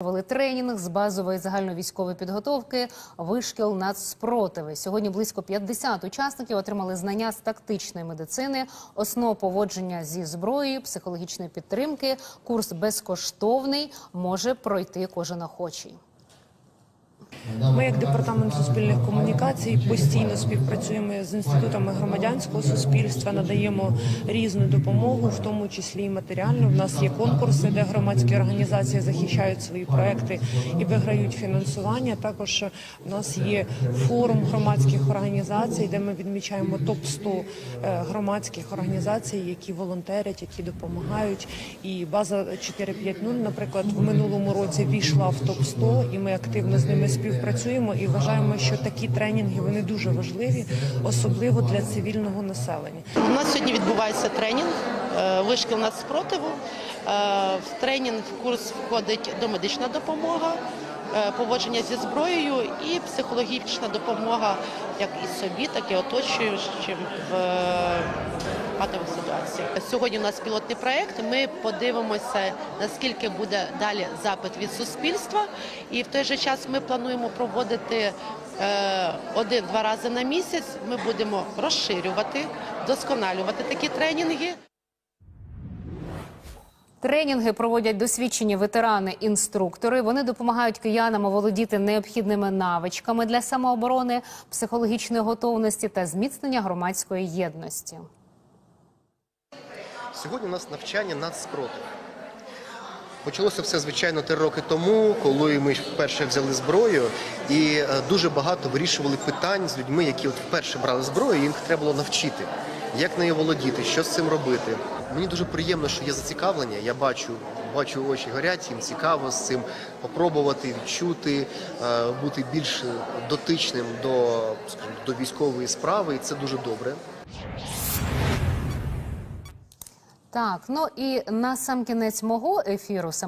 Провели тренінг з базової загальновійськової підготовки вишкіл нацспротиви. Сьогодні близько 50 учасників отримали знання з тактичної медицини, основ поводження зі зброєю, психологічної підтримки. Курс безкоштовний може пройти кожен охочий. Ми, як департамент суспільних комунікацій, постійно співпрацюємо з інститутами громадянського суспільства, надаємо різну допомогу, в тому числі і матеріальну. В нас є конкурси, де громадські організації захищають свої проекти і виграють фінансування. Також в нас є форум громадських організацій, де ми відмічаємо топ 100 громадських організацій, які волонтерять, які допомагають. І база 4.5.0, наприклад, в минулому році війшла в топ 100 і ми активно з ними співпрацюємо і вважаємо, що такі тренінги вони дуже важливі, особливо для цивільного населення. У нас сьогодні відбувається тренінг вишкіл нацспротиву. Е, В тренінг в курс входить домедична допомога, е, поводження зі зброєю і психологічна допомога як і собі, так і оточуючим в е, патових ситуаціях. Сьогодні у нас пілотний проєкт. Ми подивимося, наскільки буде далі запит від суспільства. І в той же час ми плануємо проводити е, один-два рази на місяць. Ми будемо розширювати, вдосконалювати такі тренінги. Тренінги проводять досвідчені ветерани-інструктори. Вони допомагають киянам оволодіти необхідними навичками для самооборони, психологічної готовності та зміцнення громадської єдності. Сьогодні у нас навчання нацспротив. Почалося все, звичайно, три роки тому, коли ми вперше взяли зброю, і е, дуже багато вирішували питань з людьми, які от вперше брали зброю, і їм треба було навчити, як нею володіти, що з цим робити. Мені дуже приємно, що є зацікавлення. Я бачу, бачу очі горять, їм цікаво з цим попробувати, відчути, е, бути більш дотичним до, скажімо, до військової справи, і це дуже добре. Так, ну і на сам кінець мого ефіру саме